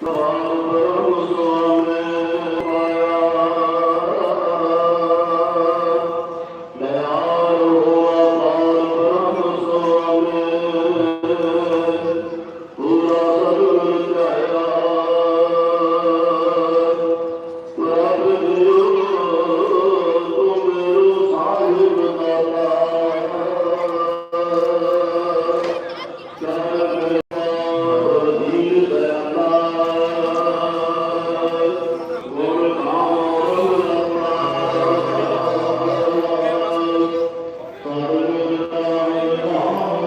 ਕਰ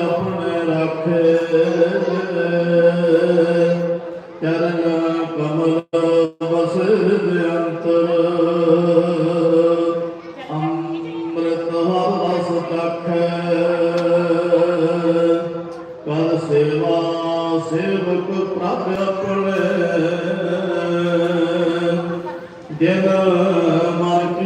ਆਪਣੇ ਰਾਖੇ। ਚਰਨ ਕਮਲ ਬਸੇ ਅੰਤਰ। ਅੰਮ੍ਰਿਤ ਹਰਸ ਤਖੈ ਕਰ ਸੇਵਾ ਸੇਵਕ ਪ੍ਰਭ ਆਪਣੇ। ਜਿਨ